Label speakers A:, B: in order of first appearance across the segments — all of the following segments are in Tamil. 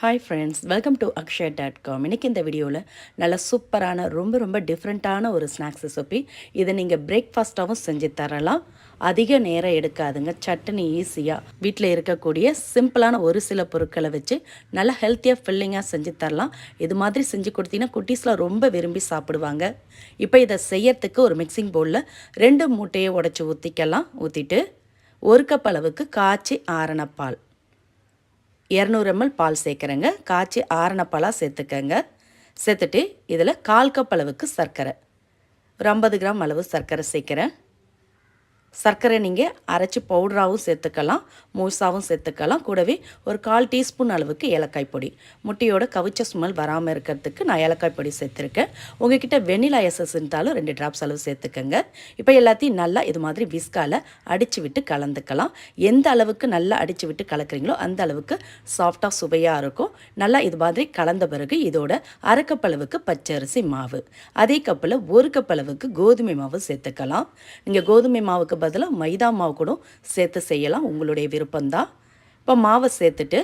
A: Hi friends welcome to Akshaya dot com இன்றைக்கி இந்த வீடியோவில் நல்ல சூப்பரான ரொம்ப ரொம்ப டிஃப்ரெண்ட்டான ஒரு ஸ்நாக்ஸ் ரெசிபி இதை நீங்கள் பிரேக்ஃபாஸ்ட்டாகவும் செஞ்சு தரலாம். அதிக நேரம் எடுக்காதுங்க. சட்னி ஈஸியாக வீட்டில் இருக்கக்கூடிய சிம்பிளான ஒரு சில பொருட்களை வச்சு நல்லா ஹெல்த்தியாக ஃபில்லிங்காக செஞ்சு தரலாம். இது மாதிரி செஞ்சு கொடுத்தீங்கன்னா குட்டீஸ்லாம் ரொம்ப விரும்பி சாப்பிடுவாங்க. இப்போ இதை செய்யறதுக்கு ஒரு மிக்சிங் பவுலில் ரெண்டு மூட்டையை உடச்சி ஊற்றிக்கலாம் ஊற்றிட்டு ஒரு கப் அளவுக்கு காய்ச்சி ஆரணப்பால் பால். இரநூறு எம்எல் பால் சேர்க்குறேங்க. காய்ச்சி ஆரண பாலாக சேர்த்துக்கங்க. சேர்த்துட்டு இதில் கால் கப் அளவுக்கு சர்க்கரை. ஒரு ஐம்பது கிராம் அளவு சர்க்கரை சேர்க்குறேன். சர்க்கரை நீங்கள் அரைச்சி பவுடராகவும் சேர்த்துக்கலாம் மூசாவும் சேர்த்துக்கலாம். கூடவே ஒரு கால் டீஸ்பூன் அளவுக்கு ஏலக்காய் பொடி. முட்டையோட கவிச்ச ஸ்மெல் வராமல் இருக்கிறதுக்கு நான் ஏலக்காய் பொடி சேர்த்துருக்கேன். உங்ககிட்ட வெண்ணிலா எசஸ் இருந்தாலும் ரெண்டு ட்ராப்ஸ் அளவு சேர்த்துக்கோங்க. இப்போ எல்லாத்தையும் நல்லா இது மாதிரி விஸ்கால அடித்து விட்டு கலந்துக்கலாம். எந்த அளவுக்கு நல்லா அடித்து விட்டு கலக்குறீங்களோ அந்த அளவுக்கு சாஃப்டாக சுவையாக இருக்கும். நல்லா இது மாதிரி கலந்த பிறகு இதோட அரை கப் அளவுக்கு பச்சரிசி மாவு. அதே கப்பில் ஒரு கப் அளவுக்கு கோதுமை மாவு சேர்த்துக்கலாம். நீங்கள் கோதுமை மாவுக்கு பதிலாக மைதா மாவு கூட சேர்த்து செய்யலாம். உங்களுடைய விருப்பம்தான். இப்போ மாவை சேர்த்துட்டு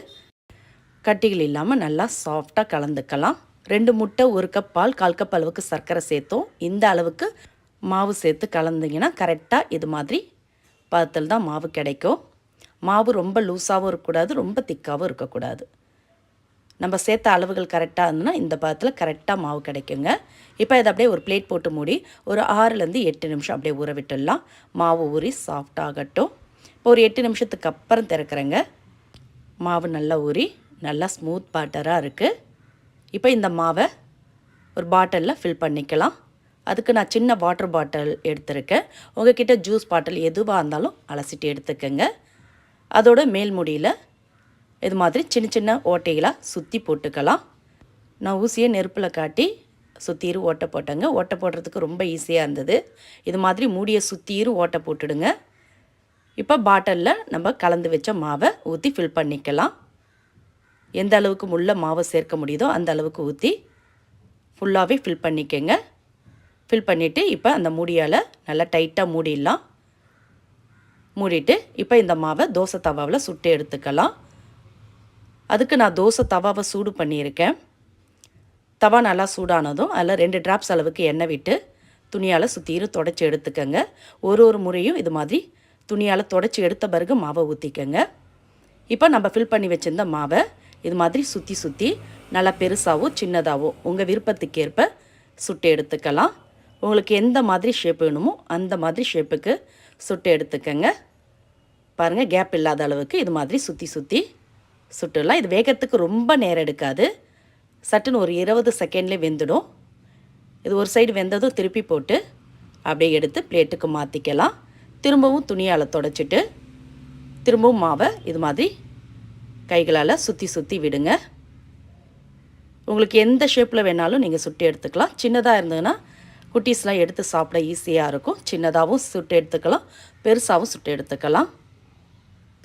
A: கட்டிகள் இல்லாமல் நல்லா சாஃப்டாக கலந்துக்கலாம். ரெண்டு முட்டை ஒரு கப் பால் கால் கப் அளவுக்கு சர்க்கரை சேர்த்தோம். இந்த அளவுக்கு மாவு சேர்த்து கலந்தீங்கன்னா கரெக்டாக இது மாதிரி பதத்தில் தான் மாவு கிடைக்கும். மாவு ரொம்ப லூஸாகவும் இருக்கக்கூடாது ரொம்ப திக்காகவும் இருக்கக்கூடாது. நம்ம சேர்த்த அளவுகள் கரெக்டாக இருந்ததுன்னா இந்த பதத்தில் கரெக்டாக மாவு கிடைக்குங்க. இப்போ இதை அப்படியே ஒரு பிளேட் போட்டு மூடி ஒரு ஆறுலேருந்து எட்டு நிமிஷம் அப்படியே ஊற விட்டுடலாம். மாவு ஊறி சாஃப்டாகட்டும் இப்போ ஒரு எட்டு நிமிஷத்துக்கு அப்புறம் திறக்கிறேங்க. மாவு நல்லா ஊறி நல்லா ஸ்மூத் பாட்டராக இருக்குது இப்போ இந்த மாவை ஒரு பாட்டிலில் ஃபில் பண்ணிக்கலாம். அதுக்கு நான் சின்ன வாட்டர் பாட்டில் எடுத்திருக்கேன். உங்ககிட்ட ஜூஸ் பாட்டில் எதுவாக இருந்தாலும் அலசிட்டு எடுத்துக்கோங்க. அதோட மேல் முடியில் இது மாதிரி சின்ன சின்ன ஓட்டைகளாக சுற்றி போட்டுக்கலாம். நான் ஊசியை நெருப்பில் காட்டி சுற்றிரும் ஓட்டை போட்டேங்க. ஓட்டை போடுறதுக்கு ரொம்ப ஈஸியாக இருந்தது. இது மாதிரி மூடியை சுற்றிரும் ஓட்டை போட்டுடுங்க. இப்போ பாட்டிலில் நம்ம கலந்து வச்ச மாவை ஊற்றி ஃபில் பண்ணிக்கலாம். எந்த அளவுக்கு முள்ள மாவை சேர்க்க முடியுதோ அந்த அளவுக்கு ஊற்றி ஃபுல்லாகவே ஃபில் பண்ணிக்கோங்க. ஃபில் பண்ணிவிட்டு இப்போ அந்த மூடியால் நல்லா டைட்டாக மூடிடலாம். மூடிட்டு இப்போ இந்த மாவை தோசை தவாவில் சுட்டு எடுத்துக்கலாம். அதுக்கு நான் தோசை தவாவை சூடு பண்ணியிருக்கேன். தவா நல்லா சூடானதும் அதில் ரெண்டு ட்ராப்ஸ் அளவுக்கு எண்ணெய் விட்டு துணியால் சுற்றிரும் தொடச்சி எடுத்துக்கோங்க. ஒரு ஒரு முறையும் இது மாதிரி துணியால் தொடச்சி எடுத்த பிறகு மாவை ஊற்றிக்கோங்க இப்போ நம்ம ஃபில் பண்ணி வச்சுருந்த மாவை இது மாதிரி சுற்றி சுற்றி நல்லா பெருசாகவோ சின்னதாகவோ உங்கள் விருப்பத்துக்கேற்ப சுட்டு எடுத்துக்கலாம். உங்களுக்கு எந்த மாதிரி ஷேப் வேணுமோ அந்த மாதிரி ஷேப்புக்கு சுட்டு எடுத்துக்கோங்க. பாருங்கள் கேப் இல்லாத அளவுக்கு இது மாதிரி சுற்றி சுற்றி சுட்டுடலாம். இது வேகத்துக்கு ரொம்ப நேரம் எடுக்காது. சட்டுன்னு ஒரு இருபது செகண்ட்லேயே வெந்துடும். இது ஒரு சைடு வெந்ததும் திருப்பி போட்டு அப்படியே எடுத்து பிளேட்டுக்கு மாற்றிக்கலாம் திரும்பவும் துணியால் தொடச்சிட்டு திரும்பவும் மாவை இது மாதிரி கைகளால் சுற்றி சுற்றி விடுங்க. உங்களுக்கு எந்த ஷேப்பில் வேணாலும் நீங்கள் சுட்டு எடுத்துக்கலாம். சின்னதாக இருந்ததுன்னா குட்டீஸ்லாம் எடுத்து சாப்பிட ஈஸியாக இருக்கும். சின்னதாகவும் சுட்டு எடுத்துக்கலாம். பெருசாகவும் சுட்டு எடுத்துக்கலாம்.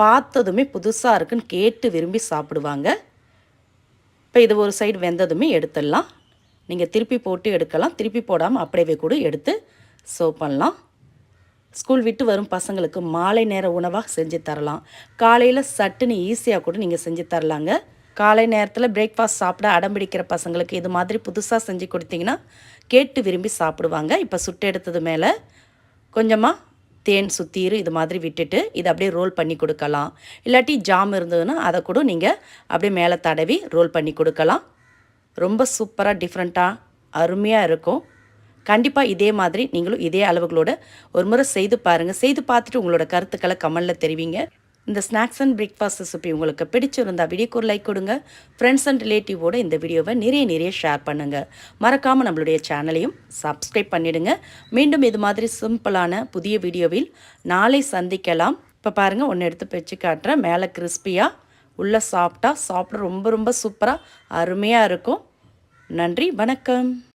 A: பார்த்ததுமே புதுசாக இருக்குன்னு கேட்டு விரும்பி சாப்பிடுவாங்க. இப்போ இது ஒரு சைடு வெந்ததுமே எடுத்துடலாம். நீங்கள் திருப்பி போட்டு எடுக்கலாம். திருப்பி போடாமல் அப்படியே கூட எடுத்து சர்வ் பண்ணலாம். ஸ்கூல் விட்டு வரும் பசங்களுக்கு மாலை நேர உணவாக செஞ்சு தரலாம். காலையில் சட்டுன்னு ஈஸியாக கூட நீங்கள் செஞ்சு தரலாங்க. காலை நேரத்தில் பிரேக்ஃபாஸ்ட் சாப்பிட அடம்பிடிக்கிற பசங்களுக்கு இது மாதிரி புதுசாக செஞ்சு கொடுத்தீங்கன்னா கேட்டு விரும்பி சாப்பிடுவாங்க. இப்போ சுட்டு எடுத்தது மேலே கொஞ்சமாக தேன் சுற்றிரும் இது மாதிரி விட்டுட்டு இதை அப்படியே ரோல் பண்ணி கொடுக்கலாம். இல்லாட்டி ஜாம் இருந்ததுன்னா அதை கூட நீங்கள் அப்படியே மேலே தடவி ரோல் பண்ணி கொடுக்கலாம். ரொம்ப சூப்பராக டிஃப்ரெண்ட்டாக அருமையாக இருக்கும். கண்டிப்பாக இதே மாதிரி நீங்களும் இதே அளவுகளோட ஒரு முறை செய்து பாருங்கள் செய்து பார்த்துட்டு உங்களோட கருத்துக்களை கமலில் தெரிவிங்க. இந்த ஸ்நாக்ஸ் அண்ட் பிரேக்ஃபாஸ்ட் ரெசிபி உங்களுக்கு பிடிச்சிருந்தா வீடியோக்கு ஒரு லைக் கொடுங்க. ஃப்ரெண்ட்ஸ் அண்ட் ரிலேட்டிவோட இந்த வீடியோவை நிறைய நிறைய ஷேர் பண்ணுங்கள் மறக்காமல் நம்மளுடைய சேனலையும் சப்ஸ்கிரைப் பண்ணிவிடுங்க மீண்டும் இது மாதிரி சிம்பிளான புதிய வீடியோவில் நாளை சந்திக்கலாம். இப்போ பாருங்கள் ஒன்று எடுத்து வச்சு காட்டுறேன். மேலே கிறிஸ்பியாக உள்ளே சாப்பிட்டா சாப்பிட ரொம்ப ரொம்ப சூப்பராக அருமையாக இருக்கும். நன்றி வணக்கம்.